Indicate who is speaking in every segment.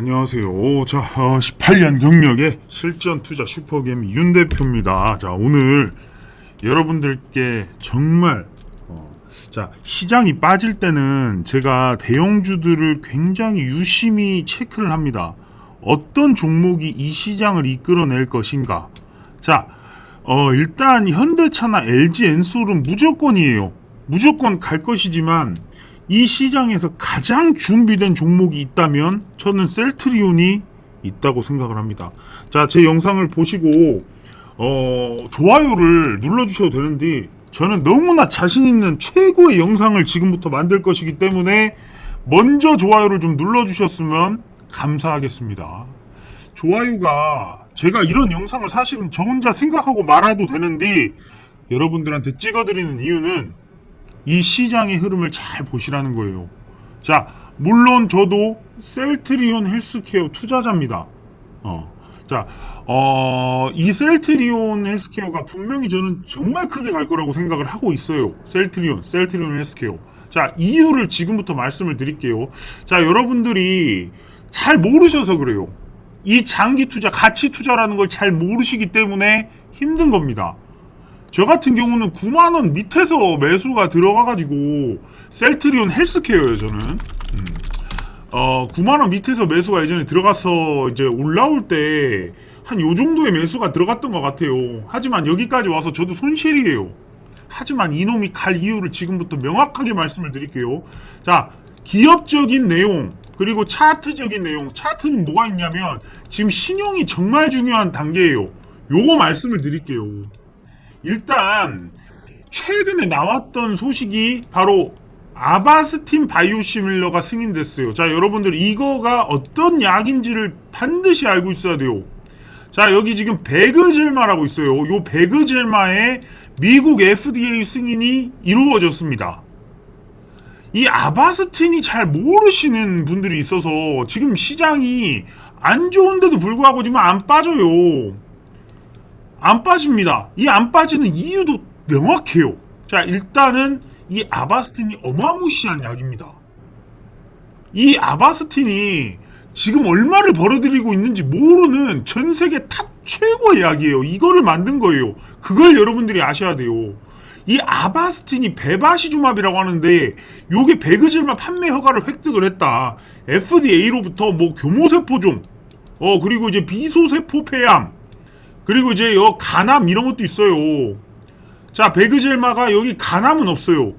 Speaker 1: 안녕하세요. 오, 자, 어, 18년 경력의 실전 투자 슈퍼게임 윤 대표입니다. 자, 오늘 여러분들께 정말 어, 자 시장이 빠질 때는 제가 대형주들을 굉장히 유심히 체크를 합니다. 어떤 종목이 이 시장을 이끌어낼 것인가. 자, 어, 일단 현대차나 LG 엔솔은 무조건이에요. 무조건 갈 것이지만 이 시장에서 가장 준비된 종목이 있다면 저는 셀트리온이 있다고 생각을 합니다. 자, 제 영상을 보시고 어, 좋아요를 눌러주셔도 되는데 저는 너무나 자신 있는 최고의 영상을 지금부터 만들 것이기 때문에 먼저 좋아요를 좀 눌러주셨으면 감사하겠습니다. 좋아요가 제가 이런 영상을 사실은 저 혼자 생각하고 말아도 되는데 여러분들한테 찍어드리는 이유는 이 시장의 흐름을 잘 보시라는 거예요. 자, 물론 저도 셀트리온 헬스케어 투자자입니다. 어. 자, 어, 이 셀트리온 헬스케어가 분명히 저는 정말 크게 갈 거라고 생각을 하고 있어요. 셀트리온, 셀트리온 헬스케어. 자, 이유를 지금부터 말씀을 드릴게요. 자, 여러분들이 잘 모르셔서 그래요. 이 장기 투자, 가치 투자라는 걸 잘 모르시기 때문에 힘든 겁니다. 저 같은 경우는 9만 원 밑에서 매수가 들어가가지고 셀트리온 헬스케어예요 저는. 음. 어 9만 원 밑에서 매수가 예전에 들어가서 이제 올라올 때 한 요 정도의 매수가 들어갔던 것 같아요. 하지만 여기까지 와서 저도 손실이에요. 하지만 이놈이 갈 이유를 지금부터 명확하게 말씀을 드릴게요. 자, 기업적인 내용 그리고 차트적인 내용. 차트는 뭐가 있냐면 지금 신용이 정말 중요한 단계예요. 요거 말씀을 드릴게요. 일단 최근에 나왔던 소식이 바로 아바스틴 바이오시밀러가 승인됐어요. 자, 여러분들 이거가 어떤 약인지를 반드시 알고 있어야 돼요. 자, 여기 지금 베그젤마라고 있어요. 요 베그젤마의 미국 FDA 승인이 이루어졌습니다. 이 아바스틴이 잘 모르시는 분들이 있어서 지금 시장이 안 좋은데도 불구하고 지금 안 빠져요. 안 빠집니다. 이 안 빠지는 이유도 명확해요. 자, 일단은 이 아바스틴이 어마무시한 약입니다. 이 아바스틴이 지금 얼마를 벌어들이고 있는지 모르는 전 세계 탑 최고의 약이에요. 이거를 만든 거예요. 그걸 여러분들이 아셔야 돼요. 이 아바스틴이 베바시주맙이라고 하는데 요게 베그질마 판매 허가를 획득을 했다. FDA로부터 뭐 교모세포종, 어 그리고 이제 비소세포 폐암, 그리고 이제 여 간암 이런 것도 있어요. 자, 베그젤마가 여기 간암은 없어요.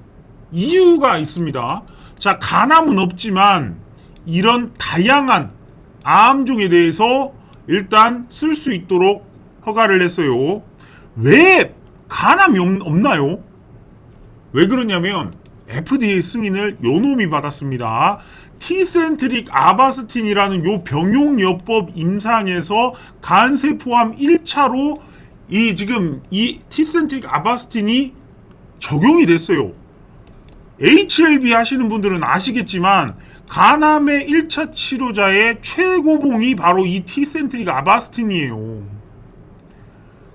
Speaker 1: 이유가 있습니다. 자, 간암은 없지만 이런 다양한 암종에 대해서 일단 쓸 수 있도록 허가를 했어요. 왜 간암이 없, 없나요? 왜 그러냐면 FDA 승인을 요놈이 받았습니다. 티센트릭 아바스틴이라는 요 병용요법 임상에서 간세포암 1차로 이 지금 이 티센트릭 아바스틴이 적용이 됐어요. HLB 하시는 분들은 아시겠지만 간암의 1차 치료자의 최고봉이 바로 이 티센트릭 아바스틴이에요.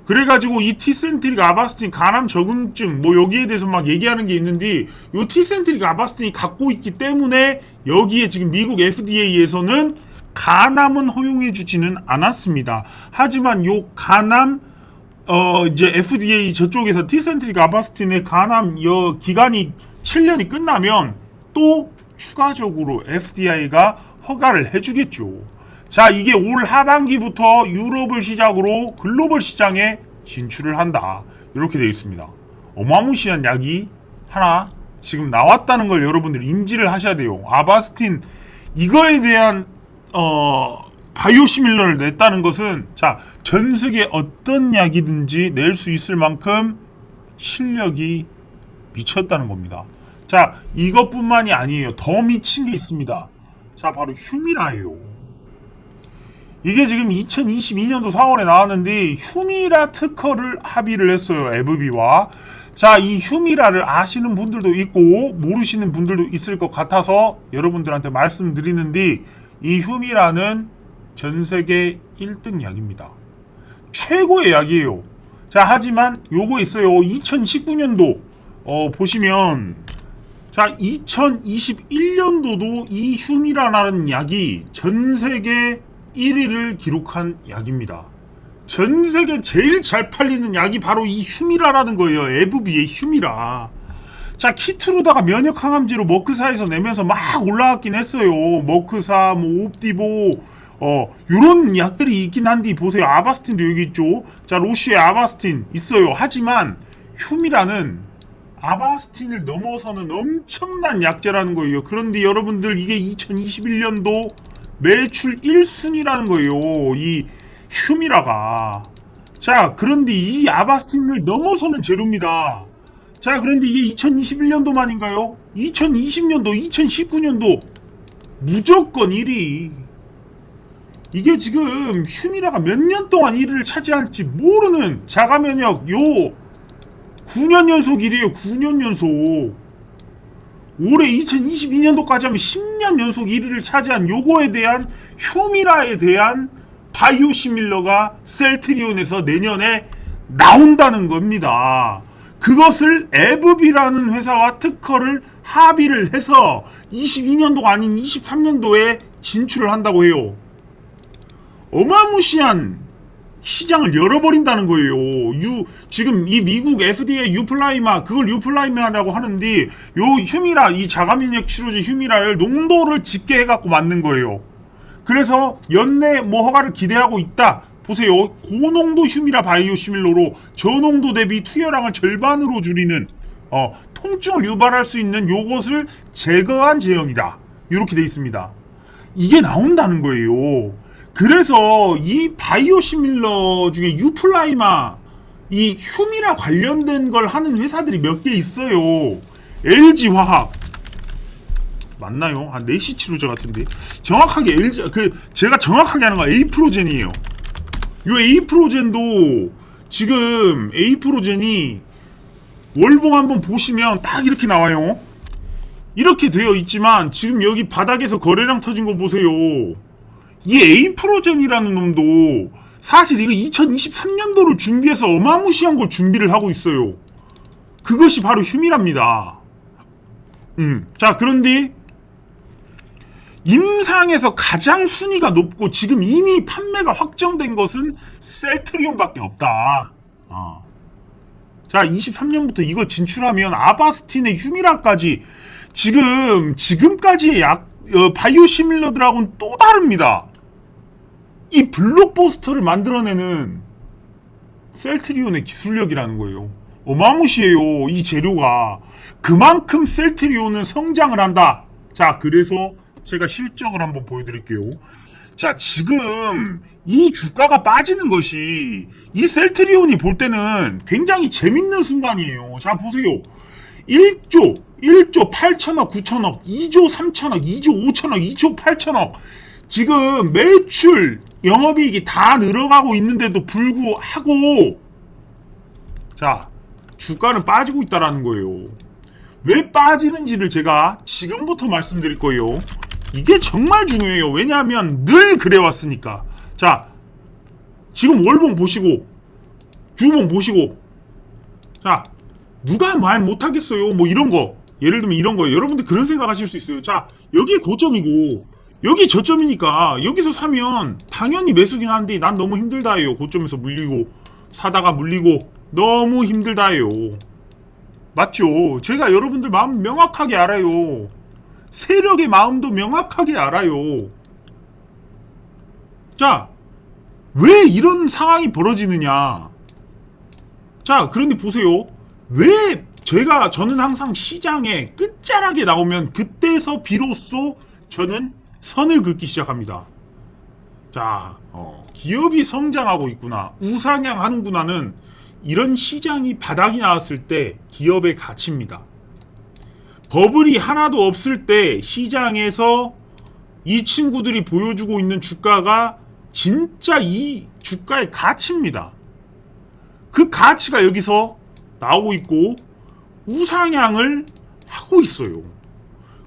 Speaker 1: 그래가지고 이 티센트릭 아바스틴 간암 적응증 뭐 여기에 대해서 막 얘기하는 게 있는데 이 티센트릭 아바스틴이 갖고 있기 때문에 여기에 지금 미국 FDA에서는 간암은 허용해 주지는 않았습니다. 하지만 요 간암 어 이제 FDA 저쪽에서 티센트릭 아바스틴의 간암 여 기간이 7년이 끝나면 또 추가적으로 FDA가 허가를 해주겠죠. 자, 이게 올 하반기부터 유럽을 시작으로 글로벌 시장에 진출을 한다. 이렇게 되어 있습니다. 어마무시한 약이 하나 지금 나왔다는 걸 여러분들 인지를 하셔야 돼요. 아바스틴 이거에 대한 어 바이오시밀러를 냈다는 것은 자, 전 세계 어떤 약이든지 낼 수 있을 만큼 실력이 미쳤다는 겁니다. 자, 이것뿐만이 아니에요. 더 미친 게 있습니다. 자, 바로 휴미라예요. 이게 지금 2022년도 4월에 나왔는데 휴미라 특허를 합의를 했어요. 에브비와. 자, 이 휴미라를 아시는 분들도 있고 모르시는 분들도 있을 것 같아서 여러분들한테 말씀드리는데 이 휴미라는 전 세계 1등 약입니다. 최고의 약이에요. 자, 하지만 요거 있어요. 2019년도 어, 보시면 자, 2021년도도 이 휴미라라는 약이 전 세계 1위를 기록한 약입니다. 전 세계 제일 잘 팔리는 약이 바로 이 휴미라라는 거예요. 에브비의 휴미라. 자, 키트로다가 면역 항암제로 머크사에서 내면서 막 올라왔긴 했어요. 머크사, 뭐 옵디보, 어, 요런 약들이 있긴 한데 보세요. 아바스틴도 여기 있죠. 자, 로시의 아바스틴 있어요. 하지만 휴미라는 아바스틴을 넘어서는 엄청난 약제라는 거예요. 그런데 여러분들 이게 2021년도 매출 1순위라는 거예요. 이 휴미라가. 자, 그런데 이 아바스틴을 넘어서는 재료입니다. 자, 그런데 이게 2021년도만인가요? 2020년도, 2019년도 무조건 1위. 이게 지금 휴미라가 몇 년 동안 1위를 차지할지 모르는 자가면역 요 9년 연속 1위에요. 9년 연속. 올해 2022년도까지 하면 10년 연속 1위를 차지한 요거에 대한 휴미라에 대한 바이오 시밀러가 셀트리온에서 내년에 나온다는 겁니다. 그것을 에브비라는 회사와 특허를 합의를 해서 22년도가 아닌 23년도에 진출을 한다고 해요. 어마무시한 시장을 열어버린다는 거예요. 유 지금 이 미국 FDA 유플라이마 그걸 유플라이마라고 하는데 요 휴미라 이 자가면역 치료제 휴미라를 농도를 짙게 해갖고 만든 거예요. 그래서 연내 뭐 허가를 기대하고 있다. 보세요. 고농도 휴미라 바이오시밀로로 저농도 대비 투여량을 절반으로 줄이는 어, 통증을 유발할 수 있는 요것을 제거한 제형이다. 이렇게 돼 있습니다. 이게 나온다는 거예요. 그래서 이 바이오 시밀러 중에 유플라이마 이 휴미라 관련된 걸 하는 회사들이 몇 개 있어요. LG 화학 맞나요? 한 4시 치료제 같은데 정확하게 LG 그 제가 정확하게 하는 건 에이프로젠이에요. 요 에이프로젠도 지금 에이프로젠이 월봉 한번 보시면 딱 이렇게 나와요. 이렇게 되어 있지만 지금 여기 바닥에서 거래량 터진 거 보세요. 이 에이프로젠이라는 놈도 사실 이거 2023년도를 준비해서 어마무시한 걸 준비를 하고 있어요. 그것이 바로 휴미랍니다. 음. 자, 그런데 임상에서 가장 순위가 높고 지금 이미 판매가 확정된 것은 셀트리온밖에 없다. 어. 자, 23년부터 이거 진출하면 아바스틴의 휴미라까지 지금 지금까지의 약 어, 바이오시밀러들하고는 또 다릅니다. 이 블록버스터를 만들어내는 셀트리온의 기술력이라는 거예요. 어마무시해요. 이 재료가 그만큼 셀트리온은 성장을 한다. 자, 그래서 제가 실적을 한번 보여드릴게요. 자, 지금 이 주가가 빠지는 것이 이 셀트리온이 볼 때는 굉장히 재밌는 순간이에요. 자, 보세요. 1조, 1조 8천억, 9천억, 2조 3천억, 2조 5천억, 2조 8천억. 지금 매출, 영업이익이 다 늘어가고 있는데도 불구하고, 자, 주가는 빠지고 있다라는 거예요. 왜 빠지는지를 제가 지금부터 말씀드릴 거예요. 이게 정말 중요해요. 왜냐하면 늘 그래왔으니까. 자, 지금 월봉 보시고, 주봉 보시고, 자, 누가 말 못하겠어요. 뭐 이런 거. 예를 들면 이런 거예요. 여러분들 그런 생각 하실 수 있어요. 자, 여기 고점이고, 여기 저점이니까, 여기서 사면 당연히 매수긴 한데, 난 너무 힘들다 해요. 고점에서 물리고, 사다가 물리고, 너무 힘들다 해요. 맞죠? 제가 여러분들 마음 명확하게 알아요. 세력의 마음도 명확하게 알아요. 자, 왜 이런 상황이 벌어지느냐? 자, 그런데 보세요. 왜 제가 저는 항상 시장에 끝자락에 나오면 그때서 비로소 저는 선을 긋기 시작합니다. 자, 어, 기업이 성장하고 있구나, 우상향하는구나는 이런 시장이 바닥이 나왔을 때 기업의 가치입니다. 버블이 하나도 없을 때 시장에서 이 친구들이 보여주고 있는 주가가 진짜 이 주가의 가치입니다. 그 가치가 여기서 나오고 있고 우상향을 하고 있어요.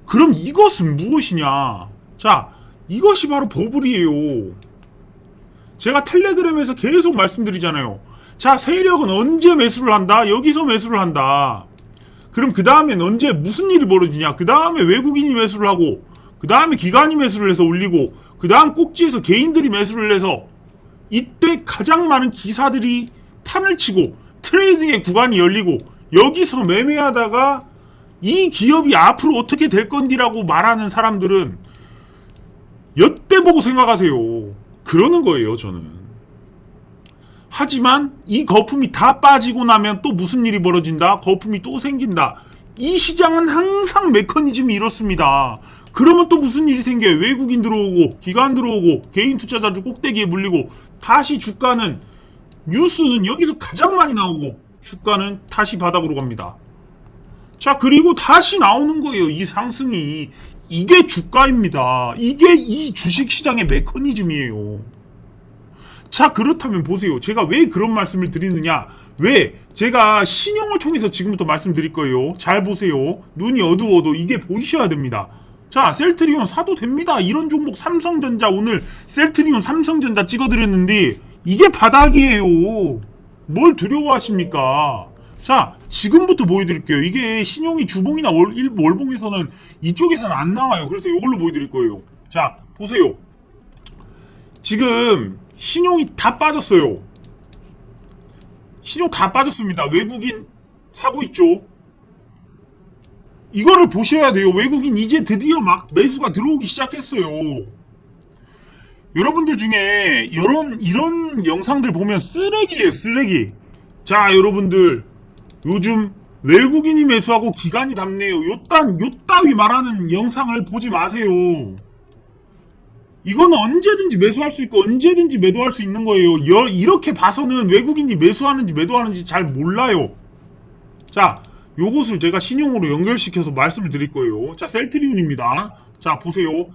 Speaker 1: 그럼 이것은 무엇이냐? 자, 이것이 바로 버블이에요. 제가 텔레그램에서 계속 말씀드리잖아요. 자, 세력은 언제 매수를 한다? 여기서 매수를 한다. 그럼 그 다음엔 언제 무슨 일이 벌어지냐? 그 다음에 외국인이 매수를 하고, 그 다음에 기관이 매수를 해서 올리고, 그 다음 꼭지에서 개인들이 매수를 해서 이때 가장 많은 기사들이 판을 치고 트레이딩의 구간이 열리고 여기서 매매하다가 이 기업이 앞으로 어떻게 될 건디라고 말하는 사람들은 엿대 보고 생각하세요. 그러는 거예요, 저는. 하지만 이 거품이 다 빠지고 나면 또 무슨 일이 벌어진다? 거품이 또 생긴다. 이 시장은 항상 메커니즘이 이렇습니다. 그러면 또 무슨 일이 생겨요? 외국인 들어오고, 기관 들어오고, 개인 투자자들 꼭대기에 물리고, 다시 주가는, 뉴스는 여기서 가장 많이 나오고, 주가는 다시 바닥으로 갑니다. 자, 그리고 다시 나오는 거예요. 이 상승이. 이게 주가입니다. 이게 이 주식 시장의 메커니즘이에요. 자, 그렇다면 보세요. 제가 왜 그런 말씀을 드리느냐? 왜? 제가 신용을 통해서 지금부터 말씀드릴 거예요. 잘 보세요. 눈이 어두워도 이게 보이셔야 됩니다. 자, 셀트리온 사도 됩니다. 이런 종목 삼성전자 오늘 셀트리온 삼성전자 찍어드렸는데 이게 바닥이에요. 뭘 두려워하십니까? 자, 지금부터 보여드릴게요. 이게 신용이 주봉이나 월, 일, 월봉에서는 이쪽에서는 안 나와요. 그래서 이걸로 보여드릴 거예요. 자, 보세요. 지금 신용이 다 빠졌어요. 신용 다 빠졌습니다. 외국인 사고 있죠. 이거를 보셔야 돼요. 외국인 이제 드디어 막 매수가 들어오기 시작했어요. 여러분들 중에 이런 이런 영상들 보면 쓰레기예요, 쓰레기. 자, 여러분들 요즘 외국인이 매수하고 기간이 담네요. 요딴 요따위 말하는 영상을 보지 마세요. 이거는 언제든지 매수할 수 있고 언제든지 매도할 수 있는 거예요. 여- 이렇게 봐서는 외국인이 매수하는지 매도하는지 잘 몰라요. 자, 요것을 제가 신용으로 연결시켜서 말씀을 드릴 거예요. 자, 셀트리온입니다. 자, 보세요.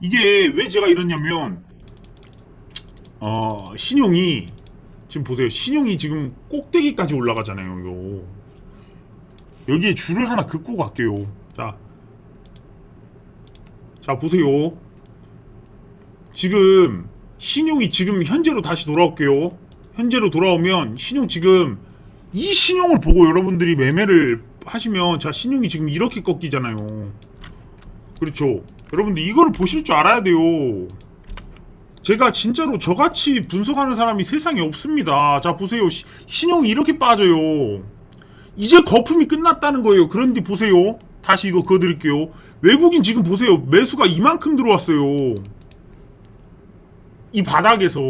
Speaker 1: 이게 왜 제가 이러냐면 어, 신용이 지금 보세요. 신용이 지금 꼭대기까지 올라가잖아요. 요. 여기에 줄을 하나 긋고 갈게요. 자. 자, 보세요. 지금 신용이 지금 현재로 다시 돌아올게요. 현재로 돌아오면 신용 지금 이 신용을 보고 여러분들이 매매를 하시면 자 신용이 지금 이렇게 꺾이잖아요. 그렇죠. 여러분들 이거를 보실 줄 알아야 돼요. 제가 진짜로 저같이 분석하는 사람이 세상에 없습니다. 자 보세요. 시- 신용이 이렇게 빠져요. 이제 거품이 끝났다는 거예요. 그런데 보세요. 다시 이거 그어드릴게요. 외국인 지금 보세요. 매수가 이만큼 들어왔어요. 이 바닥에서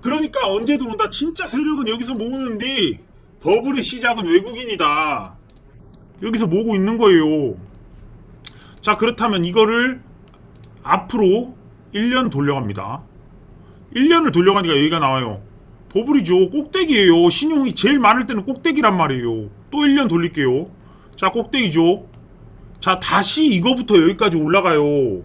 Speaker 1: 그러니까 언제 들어온다 진짜 세력은 여기서 모으는데 버블의 시작은 외국인이다 여기서 모으고 있는 거예요 자 그렇다면 이거를 앞으로 1년 돌려갑니다 1년을 돌려가니까 여기가 나와요. 버블이죠. 꼭대기예요. 신용이 제일 많을 때는 꼭대기란 말이에요. 또 1년 돌릴게요. 자 꼭대기죠. 자 다시 이거부터 여기까지 올라가요.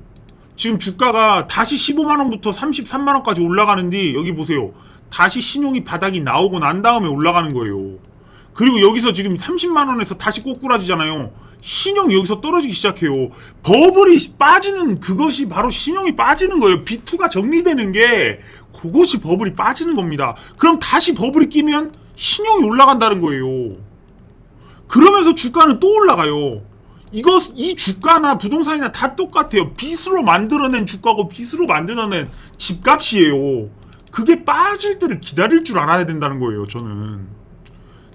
Speaker 1: 지금 주가가 다시 15만원부터 33만원까지 올라가는데 여기 보세요. 다시 신용이 바닥이 나오고 난 다음에 올라가는 거예요. 그리고 여기서 지금 30만 원에서 다시 꼬꾸라지잖아요. 신용이 여기서 떨어지기 시작해요. 버블이 빠지는 그것이 바로 신용이 빠지는 거예요. B2가 정리되는 게 그것이 버블이 빠지는 겁니다. 그럼 다시 버블이 끼면 신용이 올라간다는 거예요. 그러면서 주가는 또 올라가요. 이거 이 주가나 부동산이나 다 똑같아요. 빚으로 만들어낸 주가고 빚으로 만들어낸 집값이에요. 그게 빠질 때를 기다릴 줄 알아야 된다는 거예요. 저는.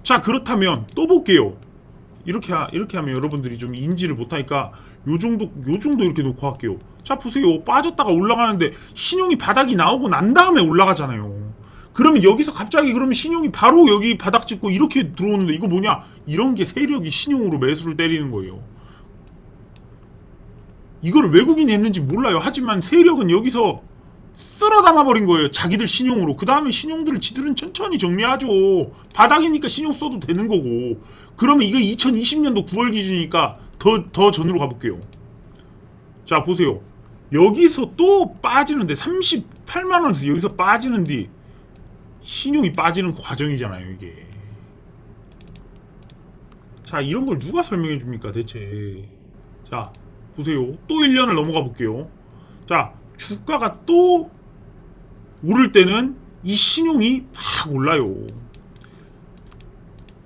Speaker 1: 자 그렇다면 또 볼게요. 이렇게 하- 이렇게 하면 여러분들이 좀 인지를 못하니까 요 정도 요 정도 이렇게 놓고 할게요. 자 보세요. 빠졌다가 올라가는데 신용이 바닥이 나오고 난 다음에 올라가잖아요. 그러면 여기서 갑자기 그러면 신용이 바로 여기 바닥 찍고 이렇게 들어오는데 이거 뭐냐? 이런 게 세력이 신용으로 매수를 때리는 거예요. 이거를 외국인이 했는지 몰라요. 하지만 세력은 여기서 쓸어 담아버린 거예요. 자기들 신용으로. 그 다음에 신용들을 지들은 천천히 정리하죠. 바닥이니까 신용 써도 되는 거고. 그러면 이거 2020년도 9월 기준이니까 더, 더 전으로 가볼게요. 자, 보세요. 여기서 또 빠지는데, 38만원에서 여기서 빠지는데, 신용이 빠지는 과정이잖아요, 이게. 자, 이런 걸 누가 설명해 줍니까, 대체. 자, 보세요. 또 1년을 넘어가 볼게요. 자, 주가가 또 오를 때는 이 신용이 막 올라요.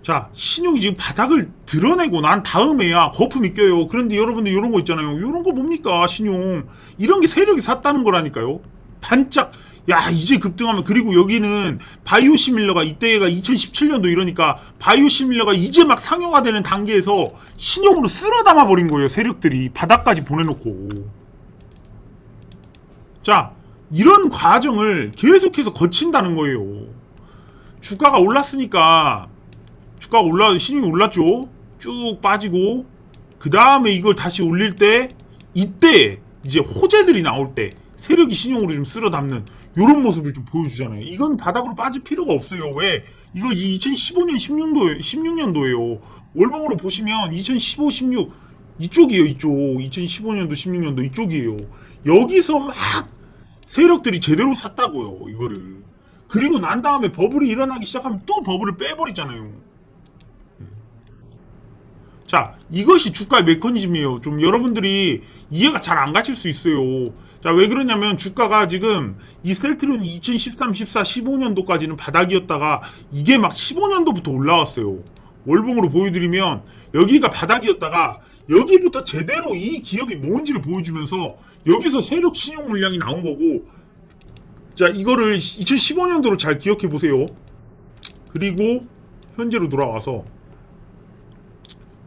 Speaker 1: 자, 신용이 지금 바닥을 드러내고 난 다음에야 거품이 껴요. 그런데 여러분들 이런 거 있잖아요. 이런 거 뭡니까? 신용. 이런 게 세력이 샀다는 거라니까요. 반짝. 야, 이제 급등하면 그리고 여기는 바이오 시밀러가 이때가 2017년도 이러니까 바이오 시밀러가 이제 막 상용화되는 단계에서 신용으로 쓸어 담아 버린 거예요. 세력들이 바닥까지 보내놓고. 자, 이런 과정을 계속해서 거친다는 거예요. 주가가 올랐으니까 주가가 올라 신용이 올랐죠. 쭉 빠지고 그 다음에 이걸 다시 올릴 때 이때 이제 호재들이 나올 때 세력이 신용으로 좀 쓸어 담는 이런 모습을 좀 보여주잖아요. 이건 바닥으로 빠질 필요가 없어요. 왜? 이거 2015년 16년도에 16년도예요. 월봉으로 보시면 2015, 16 이쪽이에요. 이쪽 2015년도 16년도 이쪽이에요. 여기서 막 세력들이 제대로 샀다고요. 이거를. 그리고 난 다음에 버블이 일어나기 시작하면 또 버블을 빼버리잖아요. 자, 이것이 주가의 메커니즘이에요. 좀 여러분들이 이해가 잘 안 가실 수 있어요. 자, 왜 그러냐면 주가가 지금 이 셀트리온이 2013, 14, 15년도까지는 바닥이었다가 이게 막 15년도부터 올라왔어요. 월봉으로 보여드리면 여기가 바닥이었다가 여기부터 제대로 이 기업이 뭔지를 보여주면서 여기서 세력 신용 물량이 나온 거고 자, 이거를 2015년도로 잘 기억해 보세요. 그리고 현재로 돌아와서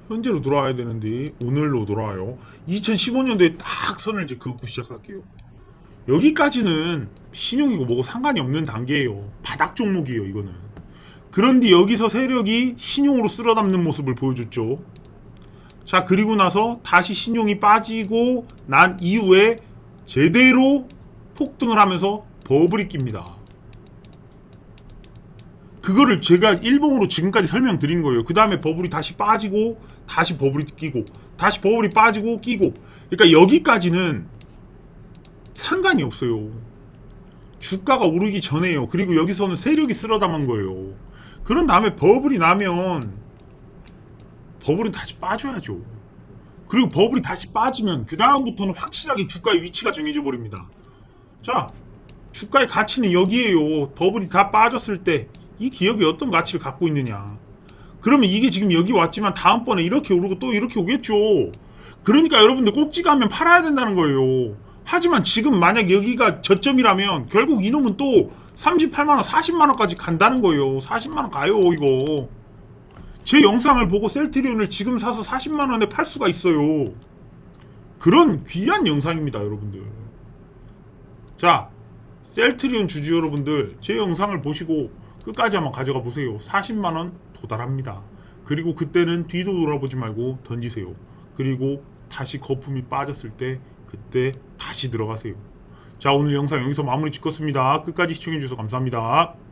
Speaker 1: 현재로 돌아와야 되는데 오늘로 돌아와요. 2015년도에 딱 선을 이제 그고 시작할게요. 여기까지는 신용이고 뭐고 상관이 없는 단계예요. 바닥 종목이에요, 이거는. 그런데 여기서 세력이 신용으로 쓸어 담는 모습을 보여줬죠. 자, 그리고 나서 다시 신용이 빠지고 난 이후에 제대로 폭등을 하면서 버블이 낍니다. 그거를 제가 일봉으로 지금까지 설명드린 거예요. 그 다음에 버블이 다시 빠지고, 다시 버블이 끼고, 다시 버블이 빠지고, 끼고. 그러니까 여기까지는 상관이 없어요. 주가가 오르기 전에요. 그리고 여기서는 세력이 쓸어 담은 거예요. 그런 다음에 버블이 나면, 버블은 다시 빠져야죠. 그리고 버블이 다시 빠지면, 그 다음부터는 확실하게 주가의 위치가 정해져 버립니다. 자, 주가의 가치는 여기에요. 버블이 다 빠졌을 때 이 기업이 어떤 가치를 갖고 있느냐. 그러면 이게 지금 여기 왔지만 다음번에 이렇게 오르고 또 이렇게 오겠죠. 그러니까 여러분들 꼭지 가면 팔아야 된다는 거예요. 하지만 지금 만약 여기가 저점이라면 결국 이놈은 또 38만원, 40만원까지 간다는 거예요. 40만원 가요, 이거. 제 영상을 보고 셀트리온을 지금 사서 40만 원에 팔 수가 있어요. 그런 귀한 영상입니다, 여러분들. 자, 셀트리온 주주 여러분들 제 영상을 보시고 끝까지 한번 가져가 보세요. 40만 원 도달합니다. 그리고 그때는 뒤도 돌아보지 말고 던지세요. 그리고 다시 거품이 빠졌을 때 그때 다시 들어가세요. 자, 오늘 영상 여기서 마무리 짓겠습니다. 끝까지 시청해 주셔서 감사합니다.